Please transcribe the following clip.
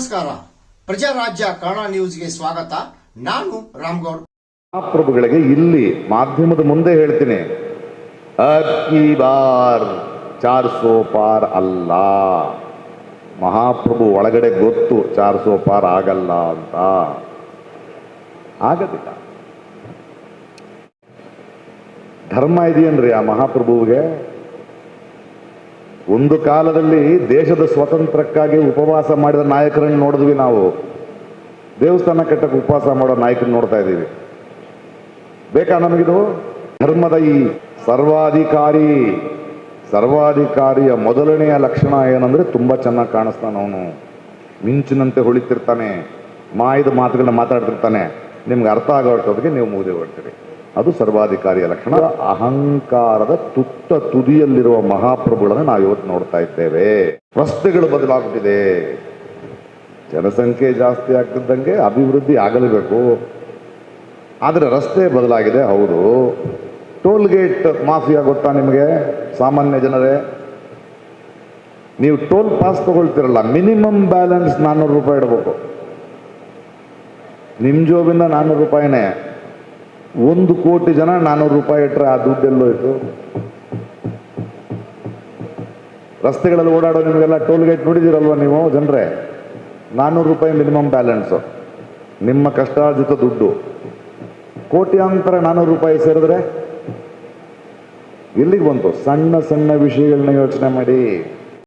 ನಮಸ್ಕಾರ. ಪ್ರಜಾರಾಜ್ಯ ಕನ್ನಡ ನ್ಯೂಸ್ಗೆ ಸ್ವಾಗತ. ನಾನು ರಾಮ್ಗೌಡ್ ಮಹಾಪ್ರಭುಗಳಿಗೆ ಇಲ್ಲಿ ಮಾಧ್ಯಮದ ಮುಂದೆ ಹೇಳ್ತೀನಿ. ಅಕ್ಕಿ ಬಾರ್ ಚಾರ್ ಸೋ ಪಾರ್ ಅಲ್ಲ. ಮಹಾಪ್ರಭು ಒಳಗಡೆ ಗೊತ್ತು ಚಾರ್ ಸೋ ಪಾರ್ ಆಗಲ್ಲ ಅಂತ. ಆಗದಿಲ್ಲ. ಧರ್ಮ ಇದೆಯನ್ರಿ ಆ ಮಹಾಪ್ರಭುವಿಗೆ? ಒಂದು ಕಾಲದಲ್ಲಿ ದೇಶದ ಸ್ವಾತಂತ್ರ್ಯಕ್ಕಾಗಿ ಉಪವಾಸ ಮಾಡಿದ ನಾಯಕರನ್ನು ನೋಡಿದ್ವಿ ನಾವು. ದೇವಸ್ಥಾನ ಕಟ್ಟಕ್ಕೆ ಉಪವಾಸ ಮಾಡೋ ನಾಯಕರನ್ನ ನೋಡ್ತಾ ಇದ್ದೀವಿ. ಬೇಕಾ ನಮಗಿದು? ಧರ್ಮದ ಈ ಸರ್ವಾಧಿಕಾರಿ. ಸರ್ವಾಧಿಕಾರಿಯ ಮೊದಲನೆಯ ಲಕ್ಷಣ ಏನಂದ್ರೆ ತುಂಬಾ ಚೆನ್ನಾಗಿ ಕಾಣಿಸ್ತಾನ ಅವನು. ಮಿಂಚಿನಂತೆ ಹೊಳಿತಿರ್ತಾನೆ. ಮಾಯದ ಮಾತುಗಳನ್ನ ಮಾತಾಡ್ತಿರ್ತಾನೆ. ನಿಮ್ಗೆ ಅರ್ಥ ಆಗೋಷ್ಟೊತ್ತಿಗೆ ನೀವು ಮುಗಿದೇ ಹೊಡ್ತೀರಿ ಅದು ಸರ್ವಾಧಿಕಾರಿಯ ಲಕ್ಷಣ. ಅಹಂಕಾರದ ತುತ್ತ ತುದಿಯಲ್ಲಿರುವ ಮಹಾಪ್ರಭುಗಳನ್ನು ನಾವು ಇವತ್ತು ನೋಡ್ತಾ ಇದ್ದೇವೆ. ರಸ್ತೆಗಳು ಬದಲಾಗುತ್ತಿದೆ ಜನಸಂಖ್ಯೆ ಜಾಸ್ತಿ ಆಗ್ತಿದ್ದಂಗೆ ಅಭಿವೃದ್ಧಿ ಆಗಲೇಬೇಕು. ಆದರೆ ರಸ್ತೆ ಬದಲಾಗಿದೆ, ಹೌದು. ಟೋಲ್ ಗೇಟ್ ಮಾಫಿಯಾ ಗೊತ್ತಾ ನಿಮಗೆ? ಸಾಮಾನ್ಯ ಜನರೇ. ನೀವು ಟೋಲ್ ಪಾಸ್ ತಗೊಳ್ತಿರಲ್ಲ, ಮಿನಿಮಮ್ ಬ್ಯಾಲೆನ್ಸ್ ನಾನ್ನೂರು ರೂಪಾಯಿ ಇಡಬೇಕು. ನಿಮ್ಮ ಜೋಬಿಂದ ನಾನ್ನೂರು ರೂಪಾಯಿನೇ. ಒಂದು ಕೋಟಿ ಜನ ನಾನ್ನೂರು ರೂಪಾಯಿ ಇಟ್ಟರೆ ಆ ದುಡ್ಡು ಇಟ್ಟು ರಸ್ತೆಗಳಲ್ಲಿ ಓಡಾಡೋ ನಿಮಗೆಲ್ಲ ಟೋಲ್ ಗೇಟ್ ನೋಡಿದಿರಲ್ವ ನೀವು ಜನರೇ? ನಾನ್ನೂರು ರೂಪಾಯಿ ಮಿನಿಮಮ್ ಬ್ಯಾಲೆನ್ಸು ನಿಮ್ಮ ಕಷ್ಟಾರ್ಜಿತ ದುಡ್ಡು. ಕೋಟ್ಯಾಂತರ ನಾನ್ನೂರು ರೂಪಾಯಿ ಸೇರಿದ್ರೆ ಎಲ್ಲಿಗೆ ಬಂತು? ಸಣ್ಣ ಸಣ್ಣ ವಿಷಯಗಳನ್ನ ಯೋಚನೆ ಮಾಡಿ.